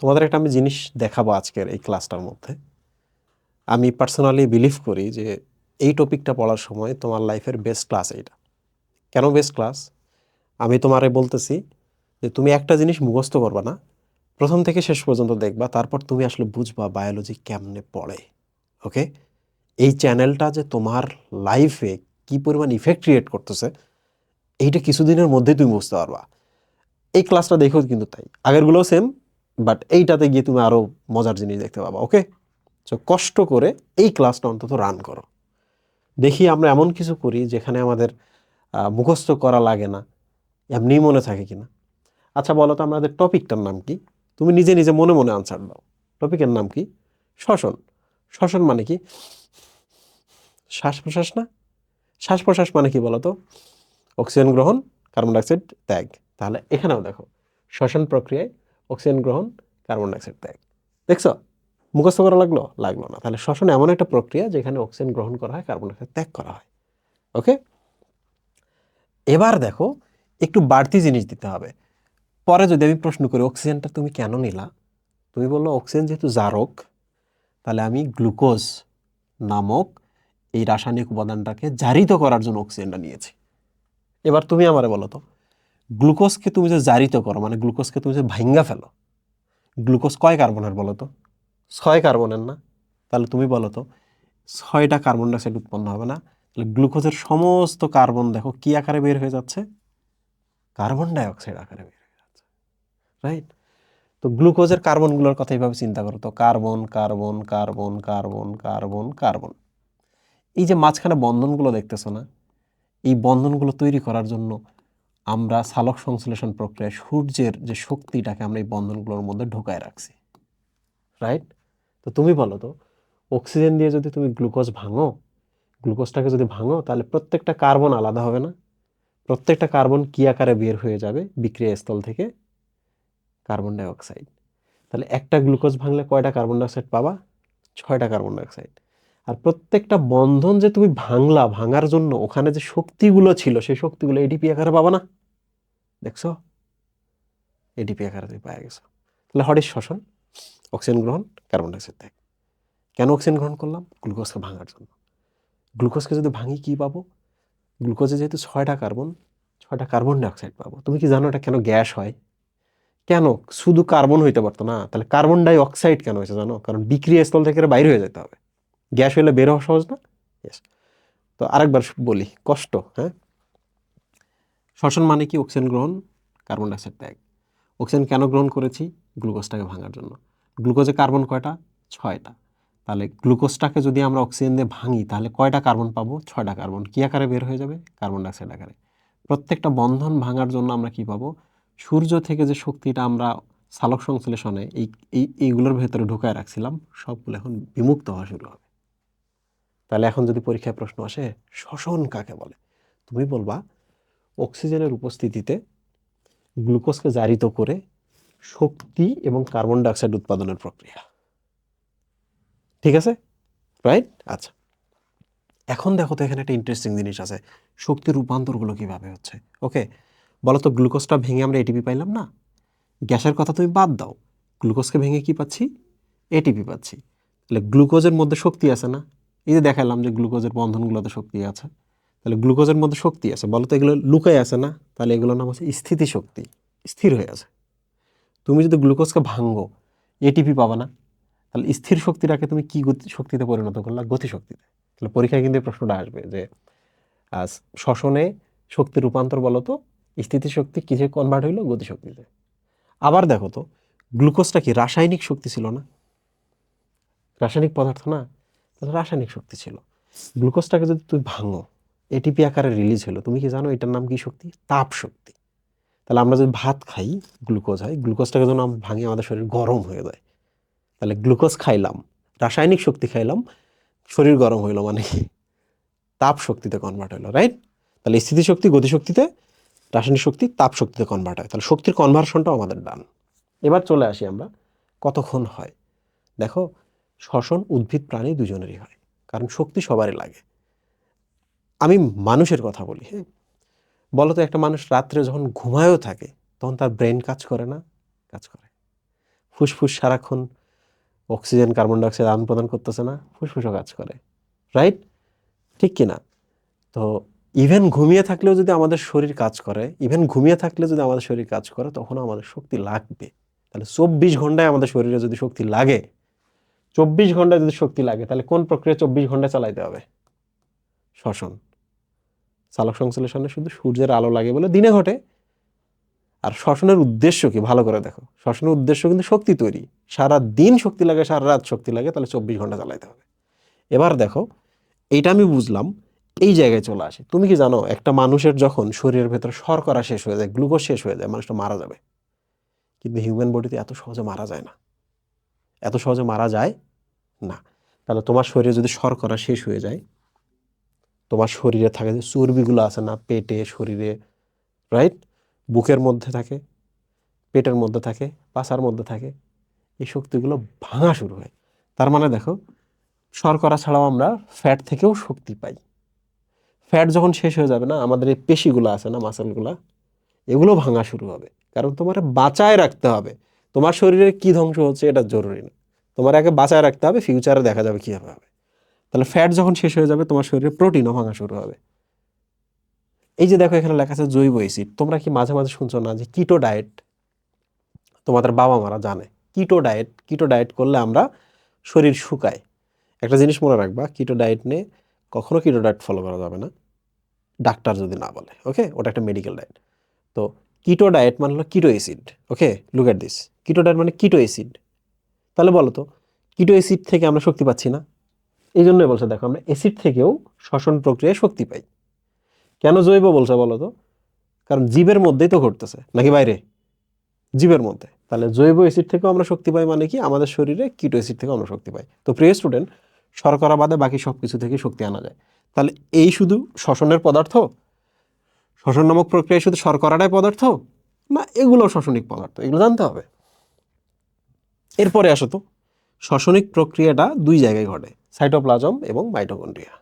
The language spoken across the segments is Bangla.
তোমাদের একটা আমি জিনিস দেখাবো আজকের এই ক্লাসটার মধ্যে। আমি পার্সোনালি বিলিভ করি যে এই টপিকটা পড়ার সময় তোমার লাইফের বেস্ট ক্লাস এইটা। কেন বেস্ট ক্লাস আমি তোমারে বলতেছি যে তুমি একটা জিনিস মুখস্থ করবা না, প্রথম থেকে শেষ পর্যন্ত দেখবা, তারপর তুমি আসলে বুঝবা বায়োলজি কেমনে পড়ে ওকে এই চ্যানেলটা যে তোমার লাইফে কি পরিমাণ ইফেক্ট ক্রিয়েট করতেছে, এইটা কিছুদিনের মধ্যেই তুমি বুঝতে পারবা। এই ক্লাসটা দেখেও কিন্তু তাই। আগেরগুলোও সেম বাট এইটাতে গিয়ে তুমি আরও মজার জিনিস দেখতে পাবা ওকে সো কষ্ট করে এই ক্লাসটা অন্তত রান করো। দেখি আমরা এমন কিছু করি যেখানে আমাদের মুখস্থ করা লাগে না এমনিই মনে থাকে কিনা। আচ্ছা বলো তো আমাদের টপিকটার নাম কি? তুমি নিজে নিজে মনে মনে আনসার দাও। টপিকের নাম কি? শ্বসন। শ্বসন মানে কি? শ্বাস প্রশ্বাস না? শ্বাস প্রশ্বাস মানে কি বলো তো? অক্সিজেন গ্রহণ, কার্বন ডাইঅক্সাইড ত্যাগ। তাহলে এখানেও দেখো, শ্বসন প্রক্রিয়ায় অক্সিজেন গ্রহণ, কার্বন ডাইঅক্সাইড ত্যাগ। দেখছ? মুখস্থ করা লাগল? লাগল না। তাহলে শ্বসন এমন একটা প্রক্রিয়া যেখানে অক্সিজেন গ্রহণ করা হয়, কার্বন ডাইঅক্সাইড ত্যাগ করা হয়। ওকে? এবার দেখো, একটু বাড়তি জিনিস দিতে হবে। পরে যদি আমি প্রশ্ন করি, অক্সিজেনটা তুমি কেন নিলা? তুমি বলল, অক্সিজেন যেহেতু জারক, তাহলে আমি গ্লুকোজ নামক এই রাসায়নিক উপাদানটাকে জারিত করার জন্য অক্সিজেনটা নিয়েছি। এবার তুমি আমারে বলো তো গ্লুকোজকে তুমি যে জারিত করো মানে গ্লুকোজকে তুমি যে ভাঙ্গা ফেলো, গ্লুকোজ কয় কার্বনের বলো তো? ছয় কার্বনের না? তাহলে তুমি বলো তো, ছয়টা কার্বন ডাইঅক্সাইড উৎপন্ন হবে না? তাহলে গ্লুকোজের সমস্ত কার্বন দেখো কি আকারে বের হয়ে যাচ্ছে? কার্বন ডাইঅক্সাইড আকারে বের হয়ে যাচ্ছে রাইট তো গ্লুকোজের কার্বনগুলোর কথা এইভাবে চিন্তা করো তো, carbon carbon carbon carbon carbon carbon. এই যে মাঝখানে বন্ধনগুলো দেখতেছো না? এই বন্ধনগুলো তৈরি করার জন্য আমরা সালক সংশ্লেষণ প্রক্রিয়ায় সূর্যের যে শক্তিটাকে আমরা এই বন্ধনগুলোর মধ্যে ঢোকায় রাখছি রাইট তো তুমি বলো তো অক্সিজেন দিয়ে যদি তুমি গ্লুকোজ ভাঙো গ্লুকোজটাকে যদি ভাঙো, তাহলে প্রত্যেকটা কার্বন আলাদা হবে না? প্রত্যেকটা কার্বন কী আকারে বের হয়ে যাবে বিক্রিয়া স্থল থেকে? কার্বন ডাইঅক্সাইড তাহলে একটা গ্লুকোজ ভাঙলে কয়টা কার্বন ডাইঅক্সাইড পাবা? ছয়টা কার্বন ডাইঅক্সাইড আর প্রত্যেকটা বন্ধন যে তুমি ভাঙলা, ভাঙার জন্য ওখানে যে শক্তিগুলো ছিল, সেই শক্তিগুলো এডিপি আকারে পাবা না? দেখছ? এডিপি আকারে পাওয়া গেছো। তাহলে হরের শ্বসন, অক্সিজেন গ্রহণ, কার্বন ডাইঅক্সাইড ত্যাগ। কেন অক্সিজেন গ্রহণ করলাম? গ্লুকোজকে ভাঙার জন্য। গ্লুকোজকে যদি ভাঙি কি পাবো? গ্লুকোজে যেহেতু ছয়টা কার্বন ছয়টা কার্বন ডাইঅক্সাইড পাবো। তুমি কি জানো এটা কেন গ্যাস হয়? কেন? শুধু কার্বন হইতে পারতো না। তাহলে কার্বন ডাই অক্সাইড কেন হয়েছে জানো? কারণ বিক্রিয়া স্থল থেকে বাইরে হয়ে যেতে হবে। গ্যাস হইলে বের হওয়া সহজ না. তো আরেকবার বলি, কষ্ট হ্যাঁ? শ্বসন মানে কি? অক্সিজেন গ্রহণ, কার্বন ডাইঅক্সাইড ত্যাগ। অক্সিজেন কেন গ্রহণ করেছি? গ্লুকোজটাকে ভাঙার জন্য। গ্লুকোজে কার্বন কয়টা? ছয়টা। তাহলে গ্লুকোজটাকে যদি আমরা অক্সিজেন দিয়ে ভাঙি, তাহলে কয়টা কার্বন পাবো? ছয়টা কার্বন। কী আকারে বের হয়ে যাবে? কার্বন ডাইঅক্সাইড আকারে। প্রত্যেকটা বন্ধন ভাঙার জন্য আমরা কি পাবো? সূর্য থেকে যে শক্তিটা আমরা সালক সংশ্লেষণে এই এই, এইগুলোর ভেতরে ঢুকায় রাখছিলাম, সবগুলো এখন বিমুক্ত হওয়া শুরু হবে। তাহলে এখন যদি পরীক্ষায় প্রশ্ন আসে, শ্বসন কাকে বলে? তুমি বলবা অক্সিজেনের উপস্থিতিতে গ্লুকোজকে জারিত করে শক্তি এবং কার্বন ডাইঅক্সাইড উৎপাদনের প্রক্রিয়া। ঠিক আছে? রাইট আচ্ছা। এখন দেখো তো এখানে একটা ইন্টারেস্টিং জিনিস আছে। শক্তির রূপান্তরগুলো কীভাবে হচ্ছে? ওকে বলো তো গ্লুকোজটা ভেঙে আমরা এটিপি পাইলাম না? গ্যাসের কথা তুমি বাদ দাও। গ্লুকোজকে ভেঙে কি পাচ্ছি? এটিপি পাচ্ছি। তাহলে গ্লুকোজের মধ্যে শক্তি আছে না? এই যে দেখালাম যে গ্লুকোজের বন্ধনগুলোতে শক্তি আছে। তাহলে গ্লুকোজের মধ্যে শক্তি আছে। বলো তো এগুলো লুকায় আছে না? তাহলে এগুলোর নাম হচ্ছে স্থিতি শক্তি স্থির হয়ে আছে। তুমি যদি গ্লুকোজকে ভাঙো এটিপি পাবা না। তাহলে স্থির শক্তিটাকে তুমি কি শক্তিতে পরিণত করলা? গতি শক্তিতে তাহলে পরীক্ষায় কিন্তু এই প্রশ্নটা আসবে যে শ্বসনে শক্তি রূপান্তর বলো তো, স্থিতিশক্তি কিসে কনভার্ট হইল? গতিশক্তিতে। আবার দেখো তো, গ্লুকোজটা কি রাসায়নিক শক্তি ছিল না? রাসায়নিক পদার্থ না? তাহলে রাসায়নিক শক্তি ছিল। গ্লুকোজটাকে যদি তুমি ভাঙো এটিপি আকারে রিলিজ হলো। তুমি কি জানো এটার নাম কি শক্তি? তাপ শক্তি। তাহলে আমরা যদি ভাত খাই গ্লুকোজ হয় গ্লুকোজটাকে যেন ভাঙি, আমাদের শরীর গরম হয়ে যায়। তাহলে গ্লুকোজ খাইলাম, রাসায়নিক শক্তি খাইলাম, শরীর গরম হইল মানে তাপ শক্তিতে কনভার্ট হলো রাইট তাহলে স্থিতিশক্তি গতিশক্তিতে, রাসায়নিক শক্তি তাপ শক্তিতে কনভার্ট হয়। তাহলে শক্তির কনভার্সনটাও আমাদের ডান। এবার চলে আসি আমরা, কতক্ষণ হয়? দেখো, শ্বসন, উদ্ভিদ, প্রাণী দুজনেরই হয়, কারণ শক্তি সবারই লাগে। আমি মানুষের কথা বলি হ্যাঁ? বলো তো একটা মানুষ রাত্রে যখন ঘুমায়ও থাকে, তখন তার ব্রেন কাজ করে না, কাজ করে। ফুসফুস সারাক্ষণ অক্সিজেন, কার্বন ডাইঅক্সাইড আদান প্রদান করতেছে না, ফুসফুসও কাজ করে, রাইট? ঠিক কি না? তো ইভেন ঘুমিয়ে থাকলেও যদি আমাদের শরীর কাজ করে, ইভেন ঘুমিয়ে থাকলে যদি আমাদের শরীর কাজ করে, তখনও আমাদের শক্তি লাগবে। তাহলে চব্বিশ ঘন্টায় আমাদের শরীরে যদি শক্তি লাগে, চব্বিশ ঘন্টায় যদি শক্তি লাগে, তাহলে কোন প্রক্রিয়া চব্বিশ ঘন্টায় চালাইতে হবে? শ্বসন। চালক সংশ্লেষণে শুধু সূর্যের আলো লাগে বলে দিনে ঘটে। আর শ্বসনের উদ্দেশ্য কি? ভালো করে দেখো। শ্বসনের উদ্দেশ্য কিন্তু শক্তি তৈরি। সারা দিন শক্তি লাগে, সারা রাত শক্তি লাগে, তাহলে চব্বিশ ঘণ্টা চালাইতে হবে। এবার দেখো, এইটা আমি বুঝলাম, এই জায়গায় চলে আসে। তুমি কি জানো, একটা মানুষের যখন শরীরের ভেতরে শর্করা শেষ হয়ে যায়, গ্লুকোজ শেষ হয়ে যায়, মানুষটা মারা যাবে। কিন্তু হিউম্যান বডিতে এত সহজে মারা যায় না। এত সহজে মারা যায় না। তাহলে তোমার শরীরে যদি শর্করা শেষ হয়ে যায় তোমার শরীরে থাকে যে চর্বিগুলো আছে না, পেটে, শরীরে রাইট বুকের মধ্যে থাকে, পেটের মধ্যে থাকে, পাছার মধ্যে থাকে, এই শক্তিগুলো ভাঙা শুরু হয়। তার মানে দেখো, শর্করা ছাড়াও আমরা ফ্যাট থেকেও শক্তি পাই। ফ্যাট যখন শেষ হয়ে যাবে না, আমাদের এই পেশিগুলো আছে না মাসেলগুলো এগুলো ভাঙা শুরু হবে। কারণ তোমার বাঁচায় রাখতে হবে। তোমার শরীরে কি ধ্বংস হচ্ছে এটা জরুরি না। তোমার আগে বাঁচায় রাখতে হবে ফিউচারে দেখা যাবে কীভাবে হবে। তাহলে ফ্যাট যখন শেষ হয়ে যাবে, তোমার শরীরে প্রোটিনও ভাঙা শুরু হবে। এই যে দেখো, এখানে লেখা আছে জৈব অ্যাসিড তোমরা কি মাঝে মাঝে শুনছো না যে কিটো ডায়েট তোমাদের বাবা মারা জানে। কিটো ডায়েট কিটো ডায়েট করলে আমরা শরীর শুকায়। একটা জিনিস মনে রাখবা কিটো ডায়েট নিয়ে কখনো কিটো ডায়েট ফলো করা যাবে না। ডাক্তার যদি না বলে ওকে ওটা একটা মেডিকেল ডায়েট তো কিটো ডায়েট মানে হলো keto acid okay look at this keto diet মানে কিটো অ্যাসিড তাহলে বলো তো কিটো অ্যাসিড থেকে আমরা শক্তি পাচ্ছি না? এই জন্যই বলছে, দেখো আমরা অ্যাসিড থেকেও শ্বসন প্রক্রিয়ায় শক্তি পাই। কেন জৈব বলছে বলো তো? কারণ জীবের মধ্যেই তো ঘটতেছে, নাকি বাইরে? জীবের মধ্যে। তাহলে জৈব অ্যাসিড থেকেও আমরা শক্তি পাই মানে কি? আমাদের শরীরে কিটো অ্যাসিড থেকেও আমরা শক্তি পাই। তো প্রিয় স্টুডেন্ট শর্করা বাদে বাকি সব কিছু থেকে শক্তি আনা যায়। তাহলে এই শুধু শ্বসনের পদার্থ? শ্বসন নামক প্রক্রিয়ায় শুধু শর্করাটাই পদার্থ? না এগুলো শ্বসনিক পদার্থ, এগুলো জানতে হবে। এরপরে আসো তো। শ্বসনিক প্রক্রিয়াটা দুই জায়গায় ঘটে। সাইটোপ্লাজম এবং মাইটোকন্ড্রিয়া।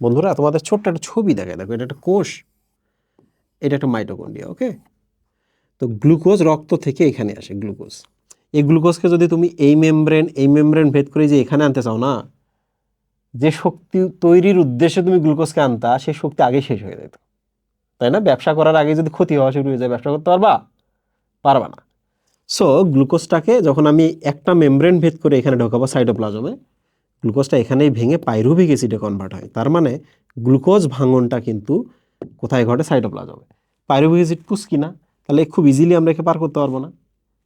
বন্ধুরা, তোমাদের ছোট্ট একটা ছবি দেখে দেখো, এটা একটা কোষ, এটা একটা মাইটোকন্ড্রিয়া, ওকে? তো গ্লুকোজ রক্ত থেকে এখানে আসে, গ্লুকোজ। এই গ্লুকোজকে যদি তুমি এই মেমব্রেন এই মেমব্রেন ভেদ করে যে এখানে আনতে চাও না, যে শক্তি তৈরির উদ্দেশ্যে তুমি গ্লুকোজকে আনতা সেই শক্তি আগে শেষ হয়ে যেত। তাই না? ব্যবসা করার আগে যদি ক্ষতি হওয়া শুরু হয়ে যায়, ব্যবসা করতে পারবা? পারবা না। সো গ্লুকোজটাকে যখন আমি একটা মেমব্রেন ভেদ করে এখানে ঢোকাবো সাইটোপ্লাজমে গ্লুকোজটা এখানেই ভেঙে পাইরুভিক অ্যাসিডে কনভার্ট হয়। তার মানে গ্লুকোজ ভাঙনটা কিন্তু কোথায় ঘটে? সাইটোপ্লাজমে পাইরুভিক অ্যাসিড পুষ্কি না তাহলে খুব ইজিলি আমরা একে পার করতে পারব না।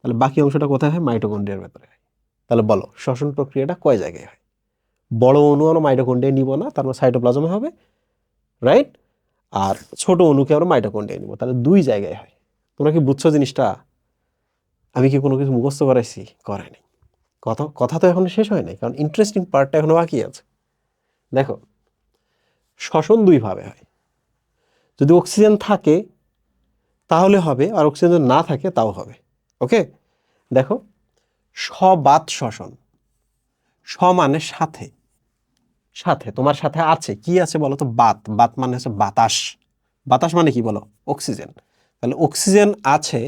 তাহলে বাকি অংশটা কোথায় হয়? মাইটোকন্ড্রিয়ার ভেতরে হয়। তাহলে বলো, শ্বসন প্রক্রিয়াটা কয় জায়গায় হয়? বড় অণু আমরা মাইটোকন্ড্রিয়া নিব না তারপর সাইটোপ্লাজমে হবে রাইট আর ছোট অণুকে আমরা মাইটোকন্ড্রিয়া নিব, তাহলে দুই জায়গায় হয়। তোমরা কি বুঝছ জিনিসটা? আমি কি কোনো কিছু মুখস্থ করাইছি? করাইনি কথা কথা তো এখনও শেষ হয় নাই কারণ ইন্টারেস্টিং পার্টটা এখনও বাকি আছে। দেখো, শ্বসন দুইভাবে হয়। যদি অক্সিজেন থাকে, তাহলে হবে, আর অক্সিজেন না থাকে, তাও হবে। ওকে দেখো, সবাত শ্বসন স মানে সাথে সাথে, তোমার সাথে আছে, কি আছে বলো তো? বাত বাত মানে হচ্ছে বাতাস। বাতাস মানে কি বলো? অক্সিজেন তাহলে অক্সিজেন আছে,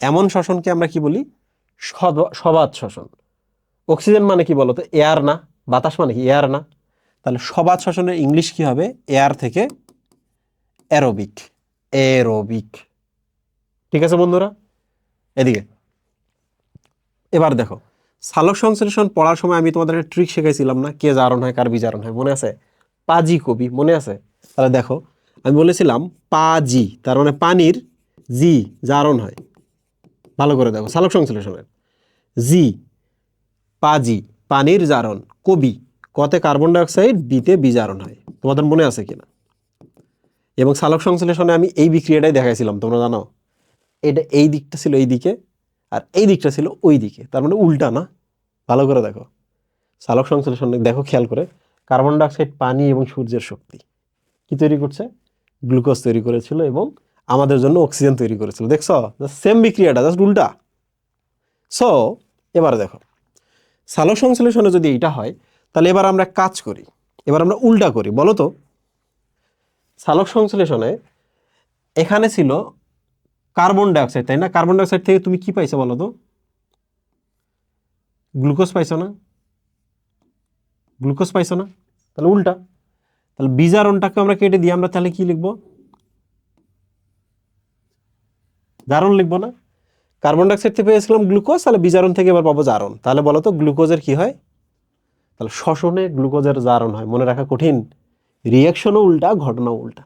এমন শ্বসনকে আমরা কি বলি? সবাত শ্বসন। অক্সিজেন মানে কি বলো তো এয়ার না। বাতাস মানে কি? এয়ার না। তাহলে সবাত শ্বসনের ইংলিশ কি হবে? এয়ার থেকে অ্যারোবিক। এরোবিক ঠিক আছে বন্ধুরা? এদিকে। এবার দেখো। সালোক সংশ্লেষণ পড়ার সময় আমি তোমাদের একটা ট্রিক শেখাইছিলাম না? কে জারণ হয়, কার বিজারণ হয়? মনে আছে? পাজি কবি। মনে আছে? তাহলে দেখো, আমি বলেছিলাম পাজি। তার মানে পানির জি জারণ হয়। ভালো করে দেখো। সালোক সংশ্লেষণের। জি। পাজি, পানির জারণ, কবি, কতে কার্বন ডাইঅক্সাইড, বিতে বিজারণ হয়। তোমাদের মনে আছে কিনা? এবং সালোক সংশ্লেষণে আমি এই বিক্রিয়াটাই দেখাইছিলাম, তোমরা জানো? এটা এই দিকটা ছিল এই দিকে, আর এই দিকটা ছিল ওই দিকে। তার মানে উল্টা না? ভালো করে দেখো। সালোক সংশ্লেষণ দেখো, খেয়াল করে, কার্বন ডাইঅক্সাইড, পানি এবং সূর্যের শক্তি কি তৈরি করছে? গ্লুকোজ তৈরি করেছিল এবং আমাদের জন্য অক্সিজেন তৈরি করেছিল। দেখছ? সেম বিক্রিয়াটা জাস্ট উল্টা। সো এবার দেখো। সালোক সংশ্লেষণে যদি এইটা হয়, তাহলে এবার আমরা কাজ করি। এবার আমরা উল্টা করি, বলো তো? সালোক সংশ্লেষণে এখানে ছিল কার্বন ডাইঅক্সাইড, তাই না? কার্বন ডাইঅক্সাইড থেকে তুমি কি পাইছো বলো তো? গ্লুকোজ পাইছো না? গ্লুকোজ পাইছো না? তাহলে উল্টা। তাহলে বিজারণটাকে আমরা কেটে দিই, আমরা তাহলে কি লিখব? জারণ লিখব না? কার্বন ডাইঅক্সাইড থেকে পেয়েছিলাম গ্লুকোজ তাহলে বিজারণ থেকে এবার পাবো জারণ। তাহলে বলো তো গ্লুকোজের কি হয়? তাহলে শ্বসনে গ্লুকোজের জারণ হয়। মনে রাখা কঠিন। রিয়াকশনও উল্টা, ঘটনাও উল্টা।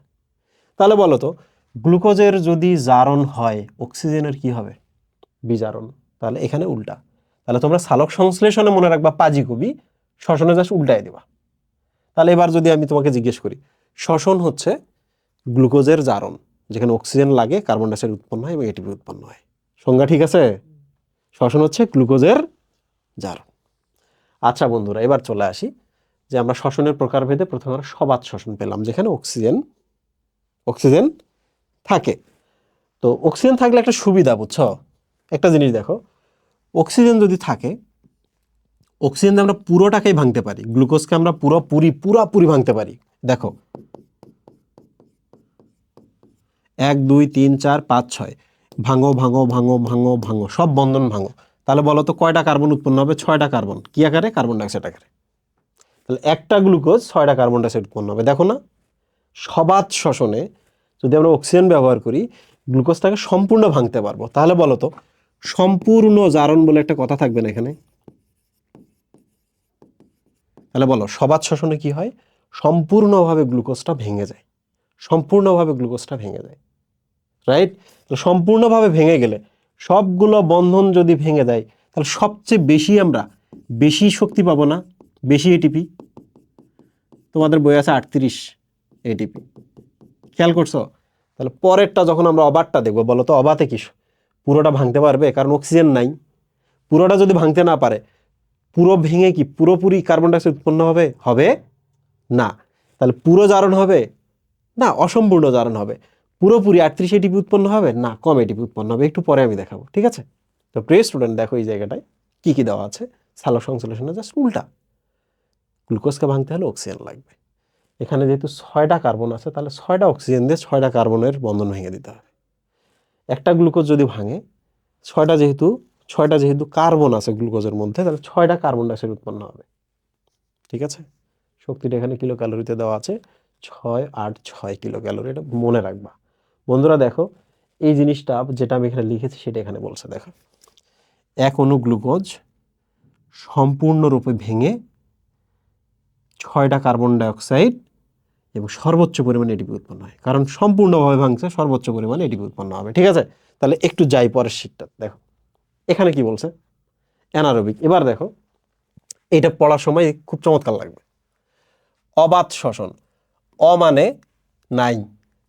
তাহলে বলো তো গ্লুকোজের যদি জারণ হয় অক্সিজেনের কি হবে? বিজারণ। তাহলে এখানে উল্টা। তাহলে তোমরা সালক সংশ্লেষণে মনে রাখবা পাজি কবি, শ্বসনে জাস্ট উল্টায় দেবা। তাহলে এবার যদি আমি তোমাকে জিজ্ঞেস করি, শ্বসন হচ্ছে গ্লুকোজের জারণ, যেখানে অক্সিজেন লাগে কার্বন ডাইঅক্সাইড উৎপন্ন হয় এবং এটিপি উৎপন্ন হয়। সংজ্ঞা ঠিক আছে? শ্বসন হচ্ছে গ্লুকোজের জারণ আচ্ছা বন্ধুরা, এবার চলে আসি যে আমরা শ্বসনের প্রকারভেদে প্রথমে আমরা সবাত শ্বসন পেলাম, যেখানে অক্সিজেন অক্সিজেন থাকে। তো অক্সিজেন থাকলে একটা সুবিধা, বুঝছ? একটা জিনিস দেখো, অক্সিজেন যদি থাকে অক্সিজেন আমরা পুরোটাকেই ভাঙতে পারি, গ্লুকোজকে আমরা পুরো পুরি পুরোপুরি পুরাপুরি ভাঙতে পারি। দেখো, এক, দুই, তিন, চার, পাঁচ, ছয় ভাঙো ভাঙো ভাঙো ভাঙো ভাঙো, সব বন্ধন ভাঙো। তাহলে বলো তো কয়টা কার্বন উৎপন্ন হবে? ছয়টা কার্বন। কি আকারে? কার্বন ডাইঅক্সাইড আকারে। তাহলে একটা গ্লুকোজ ছয়টা কার্বন ডাইঅক্সাইড উৎপন্ন হবে। দেখো না, সবাত শ্বসনে যদি আমরা অক্সিজেন ব্যবহার করি, গ্লুকোজটাকে সম্পূর্ণ ভাঙতে পারব। তাহলে বলো তো, সম্পূর্ণ জারণ বলে একটা কথা থাকবে না এখানে? তাহলে বলো, সবাত শ্বসনে কি হয়? সম্পূর্ণভাবে গ্লুকোজটা ভেঙে যায়। সম্পূর্ণভাবে গ্লুকোজটা ভেঙে যায়। রাইট তো সম্পূর্ণভাবে ভেঙে গেলে সবগুলো বন্ধন যদি ভেঙে দেয়, তাহলে সবচেয়ে বেশি আমরা বেশি শক্তি পাবো না, বেশি এটিপি তোমাদের বই আছে আটত্রিশ এটিপি খেয়াল করছ? তাহলে পরেরটা যখন আমরা অবারটা দেখব, বলো তো অবাতে কি? পুরোটা ভাঙতে পারবে? কারণ অক্সিজেন নাই। পুরোটা যদি ভাঙতে না পারে, পুরো ভেঙে কি পুরোপুরি কার্বন ডাইঅক্সাইড উৎপন্ন হবে? হবে না। তাহলে পুরো জারণ হবে? না, অসম্পূর্ণ জারণ হবে। পুরোপুরি আটত্রিশ এটিপি উৎপন্ন হবে? না, কম এটিপি উৎপন্ন হবে। একটু পরে আমি দেখাবো, ঠিক আছে? তো প্রিয় স্টুডেন্ট দেখো এই জায়গাটায় কি কি দেওয়া আছে? সালোক সংশ্লেষণে জাস্ট উল্টা গ্লুকোজকে ভাঙতে হলে অক্সিজেন লাগবে। এখানে যেহেতু ছয়টা কার্বন আছে, তাহলে ছয়টা অক্সিজেন দিয়ে ছয়টা কার্বনের বন্ধন ভেঙে দিতে হবে। একটা গ্লুকোজ যদি ভাঙে, ছয়টা যেহেতু ছয়টা যেহেতু কার্বন আছে গ্লুকোজের মধ্যে, তাহলে ছয়টা কার্বন ডাইঅক্সাইড উৎপন্ন হবে। ঠিক আছে? শক্তিটা এখানে কিলো ক্যালোরিতে দেওয়া আছে, ছয় আট ছয় কিলো ক্যালোরি এটা মনে রাখবা। বন্ধুরা দেখো, এই জিনিসটা যেটা আমি এখানে লিখেছি সেটা এখানে বলছে, দেখো। এক অণু গ্লুকোজ সম্পূর্ণরূপে ভেঙে ছয়টা কার্বন ডাইঅক্সাইড এবং সর্বোচ্চ পরিমাণে এটিপি উৎপন্ন হয়। কারণ সম্পূর্ণভাবে ভাঙছে, সর্বোচ্চ পরিমাণে এটিপি উৎপন্ন হবে, ঠিক আছে? তাহলে একটু যাই পরের শীটটা দেখো। এখানে কি বলছে? অ্যানারোবিক। এবার দেখো, এটা পড়ার সময় খুব চমৎকার লাগবে। অবাধ শ্বসন, অ মানে নাই।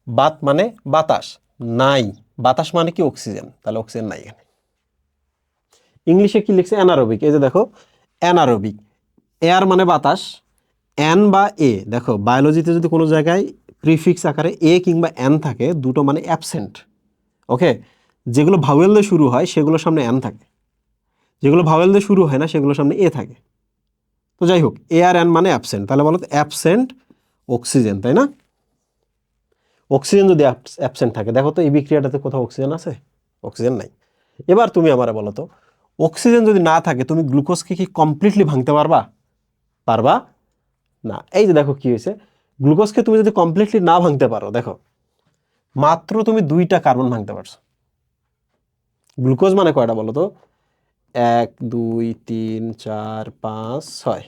বাত মানে বাতাস, নাই। বাতাস মানে কি? অক্সিজেন। তাহলে অক্সিজেন নাই এখানে। ইংলিশে কি লিখছে? অ্যানারোবিক। এই যে দেখো, অ্যানারোবিক। এয়ার মানে বাতাস অ্যান বা এ। দেখো, বায়োলজিতে যদি কোনো জায়গায় প্রিফিক্স আকারে এ কিংবা অ্যান থাকে, দুটো মানে অ্যাবসেন্ট। ওকে? যেগুলো ভাওয়েল দিয়ে শুরু হয়, সেগুলোর সামনে অ্যান থাকে। যেগুলো ভাওয়েল দিয়ে শুরু হয় না, সেগুলোর সামনে এ থাকে। তো যাই হোক, এ আর অ্যান মানে অ্যাবসেন্ট। তাহলে বলো তো, অ্যাবসেন্ট অক্সিজেন, তাই না? অক্সিজেন যদি অ্যাবসেন্ট থাকে, দেখো তো এই বিক্রিয়াটাতে কোথাও অক্সিজেন আছে? অক্সিজেন নাই। এবার তুমি আমার বলো তো, অক্সিজেন যদি না থাকে, তুমি গ্লুকোজকে কি কমপ্লিটলি ভাঙতে পারবা? পারবা? না। এই যে দেখো কি হয়েছে, গ্লুকোজকে তুমি যদি কমপ্লিটলি না ভাঙতে পারো, দেখো, মাত্র তুমি দুইটা কার্বন ভাঙতে পারছ। গ্লুকোজ মানে কয়টা বলো তো? এক, দুই, তিন, চার, পাঁচ, ছয়।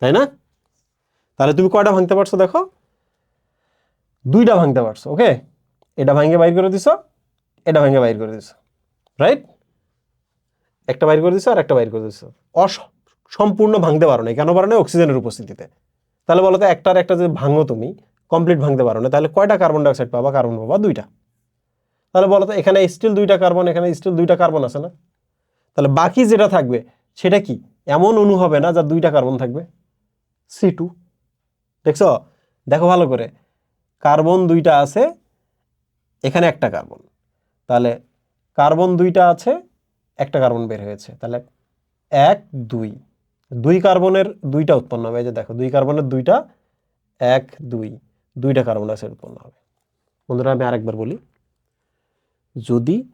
তাই না? তাহলে তুমি কয়টা ভাঙতে পারছ দেখো? দুইটা ভাঙতে পারছ ওকে এটা ভাঙে বাইর করে দিছো, এটা ভাঙে বাইর করে দিছো রাইট একটা বাইর করে দিছো আর একটা বাইর করে দিছো। অস সম্পূর্ণ ভাঙতে পারো না কেন পারো না অক্সিজেনের উপস্থিতিতে। তাহলে বলো তো একটার একটা যদি ভাঙো তুমি কমপ্লিট ভাঙতে পারো না, তাহলে কয়টা কার্বন ডাইঅক্সাইড পাবা? কার্বন পাবা দুইটা। তাহলে বলো তো, এখানে স্টিল দুইটা কার্বন এখানে স্টিল দুইটা কার্বন আছে না? তাহলে বাকি যেটা থাকবে, সেটা কি? এমন অণু হবে না যার দুইটা কার্বন থাকবে? সি টু দেখছ? দেখো ভালো করে। কার্বন দুইটা আছে, এখানে একটা কার্বন। তাহলে কার্বন দুইটা আছে, একটা কার্বন বের হয়েছে। তাহলে এক, দুই। দুই কার্বনের দুইটা উৎপন্ন হবে। যে দেখো, দুই কার্বনের দুইটা, এক, দুই। দুইটা কার্বন ডাইঅক্সাইড উৎপন্ন হবে। বন্ধুরা, আমি আরেকবার বলি, যদি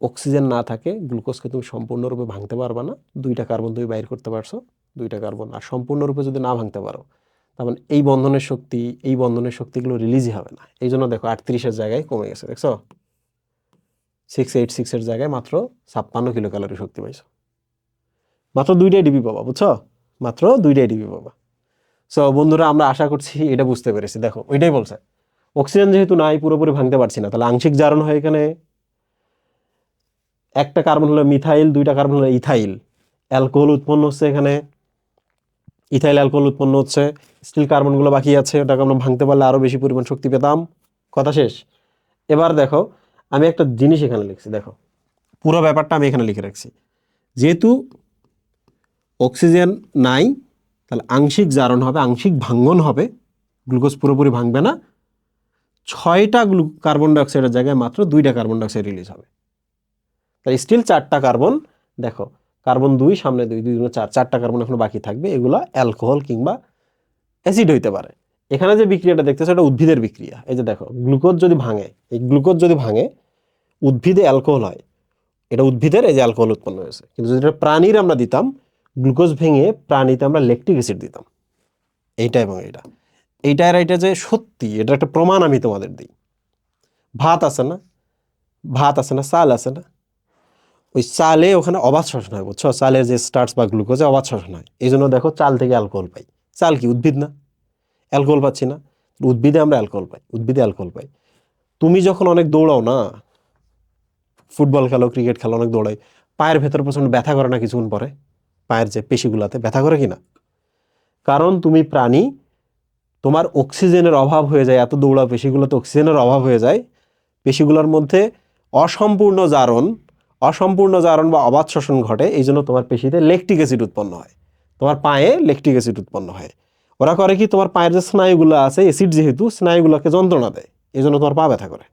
অক্সিজেন না থাকে, গ্লুকোজকে তুমি সম্পূর্ণরূপে ভাঙতে পারবে না। দুইটা কার্বন তুমি বাইর করতে পারছ, দুইটা কার্বন। আর সম্পূর্ণরূপে যদি না ভাঙতে পারো তার মানে এই বন্ধনের শক্তি, এই বন্ধনের শক্তিগুলো রিলিজই হবে না। এই জন্য দেখো আটত্রিশের জায়গায় কমে গেছে, দেখছ? সিক্স এইট সিক্সের জায়গায় মাত্র ছাপ্পান্ন কিলো ক্যালোরি শক্তি পাইছো। মাত্র দুইটাই ডিবি পাবা, বুঝছ? মাত্র দুইটাই ডিবি পাবা। সো বন্ধুরা, আমরা আশা করছি এটা বুঝতে পেরেছি। দেখো, ওইটাই বলছে অক্সিজেন যেহেতু নাই, পুরোপুরি ভাঙতে পারছি না, তাহলে আংশিক জারণ হয় এখানে। একটা কার্বন হলো মিথাইল দুইটা কার্বন হলো ইথাইল অ্যালকোহল উৎপন্ন হচ্ছে এখানে। ইথাইল অ্যালকোহল উৎপন্ন হচ্ছে, স্টিল কার্বনগুলো বাকি আছে, ওটাকে আমরা ভাঙতে পারলে আরও বেশি পরিমাণ শক্তি পেতাম। কথা শেষ। এবার দেখো, আমি একটা জিনিস এখানে লিখছি, দেখো। পুরো ব্যাপারটা আমি এখানে লিখে রাখছি। যেহেতু অক্সিজেন নাই, তাহলে আংশিক জারণ হবে, আংশিক ভাঙ্গন হবে, গ্লুকোজ পুরোপুরি ভাঙবে না। ছয়টা গ্লু কার্বন ডাইঅক্সাইডের জায়গায় মাত্র দুইটা কার্বন ডাইঅক্সাইড রিলিজ হবে। তাই স্টিল চারটা কার্বন, দেখো কার্বন দুই, সামনে দুই দুই চার, চারটা কার্বন এখনও বাকি থাকবে। এগুলো অ্যালকোহল কিংবা অ্যাসিড হইতে পারে। এখানে যে বিক্রিয়াটা দেখতেছো, এটা উদ্ভিদের বিক্রিয়া। এই যে দেখো, গ্লুকোজ যদি ভাঙে, এই গ্লুকোজ যদি ভাঙে, উদ্ভিদে অ্যালকোহল হয়। এটা উদ্ভিদের, এই যে অ্যালকোহল উৎপন্ন হয়েছে। কিন্তু যদি এটা প্রাণীর আমরা দিতাম, গ্লুকোজ ভেঙে প্রাণীতে আমরা ল্যাকটিক অ্যাসিড দিতাম। এইটা এবং এইটা। এইটা আর এইটা যে সত্যি এটা একটা প্রমাণ আমি তোমাদের দিই। ভাত আছে না? ভাত আছে না? চাল আছে না? ওই চালে ওখানে অবাধ শোষণ হয়, বুঝছ? চালের যে স্টার্চ বা গ্লুকোজে অবাধ শোষণ হয়। এই জন্য দেখো চাল থেকে অ্যালকোহল পাই। চাল কি? উদ্ভিদ না? অ্যালকোহল পাচ্ছি না। উদ্ভিদে আমরা অ্যালকোহল পাই, উদ্ভিদে অ্যালকোহল পাই। তুমি যখন অনেক দৌড়াও না, ফুটবল খেলো ক্রিকেট খেলো, অনেক দৌড়াই পায়ের ভেতর প্রচণ্ড ব্যথা করে না কিছুক্ষণ পরে? পায়ের যে পেশিগুলাতে ব্যথা করে কি না কারণ তুমি প্রাণী, তোমার অক্সিজেনের অভাব হয়ে যায়, এত দৌড়া পেশিগুলোতে অক্সিজেনের অভাব হয়ে যায়, পেশিগুলোর মধ্যে অসম্পূর্ণ জারণ অসম্পূর্ণ জারণ বা অবাধ শোষণ ঘটে, এই জন্য তোমার পেশিতে লেকটিক অ্যাসিড উৎপন্ন হয়। তোমার পায়ে লেকটিক অ্যাসিড উৎপন্ন হয়। ওরা করে কি, তোমার পায়ের যে স্নায়ুগুলো আছে, অ্যাসিড যেহেতু, স্নায়ুগুলোকে যন্ত্রণা দেয়, এই জন্য তোমার পা ব্যথা করে।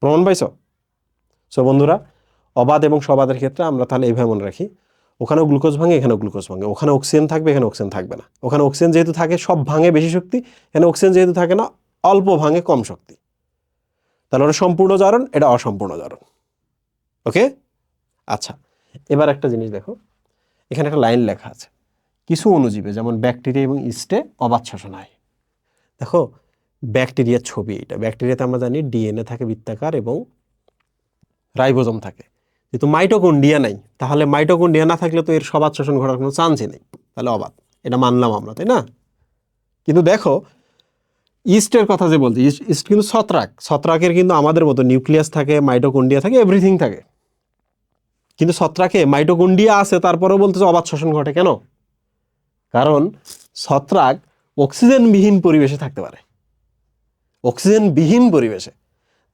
প্রমাণ পাইছো? সো বন্ধুরা, অবাধ এবং সবাদের ক্ষেত্রে আমরা তাহলে এইভাবে মনে রাখি, ওখানেও গ্লুকোজ ভাঙে, এখানেও গ্লুকোজ ভাঙে, ওখানে অক্সিজেন থাকবে, এখানে অক্সিজেন থাকবে না। ওখানে অক্সিজেন যেহেতু থাকে, সব ভাঙে বেশি শক্তি, এখানে অক্সিজেন যেহেতু থাকে না, অল্প ভাঙে কম শক্তি। তাহলে ওটা সম্পূর্ণ জারণ, এটা অসম্পূর্ণ জারণ। ওকে আচ্ছা এবার একটা জিনিস দেখো। এখানে একটা লাইন লেখা আছে। কিছু অণুজীবে, যেমন ব্যাকটেরিয়া এবং ইস্টে অবাধ শোষণ হয় দেখো ব্যাকটেরিয়ার ছবি এটা। ব্যাকটেরিয়াতে আমরা জানি ডিএনএ থাকে, বৃত্তাকার এবং রাইবোজম থাকে। যেহেতু মাইটোকন্ডিয়া নাই, তাহলে মাইটোকন্ডিয়া না থাকলে তো এর সবাদ শোষণ ঘটার কোনো চান্সই নেই। তাহলে অবাধ। এটা মানলাম আমরা, তাই না? কিন্তু দেখো, ইস্টের কথা যে বলছি, ইস্ট ইস্ট কিন্তু ছত্রাক। ছত্রাকের কিন্তু আমাদের মতো নিউক্লিয়াস থাকে মাইটোকন্ডিয়া থাকে এভরিথিং থাকে। কিন্তু ছত্রাকে মাইটোকন্ডিয়া আছে, তারপরেও বলতেছে অবাধ শোষণ ঘটে, কেন? কারণ ছত্রাক অক্সিজেনবিহীন পরিবেশে থাকতে পারে। অক্সিজেনবিহীন পরিবেশে।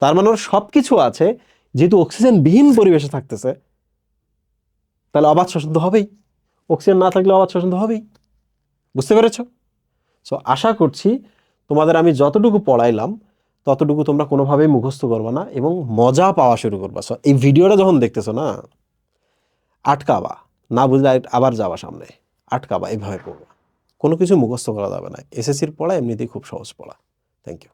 তার মানে সব কিছু আছে, যেহেতু অক্সিজেনবিহীন পরিবেশে থাকতেছে, তাহলে অবাধ শোষণ তো হবেই। অক্সিজেন না থাকলে অবাধ শোষণ তো হবেই। বুঝতে পেরেছ? সো আশা করছি তোমাদের আমি যতটুকু পড়াইলাম, ততটুকু তোমরা কোনোভাবেই মুখস্থ করবে না এবং মজা পাওয়া শুরু করবা। সো এই ভিডিওটা যখন দেখতেছো না আটকাবা, না বুঝলে আবার যাওয়া সামনে, আটকাবা, এভাবে পড়বা কোনো কিছু মুখস্থ করা যাবে না। এসএসসির পড়া এমনিতেই খুব সহজ পড়া। Thank you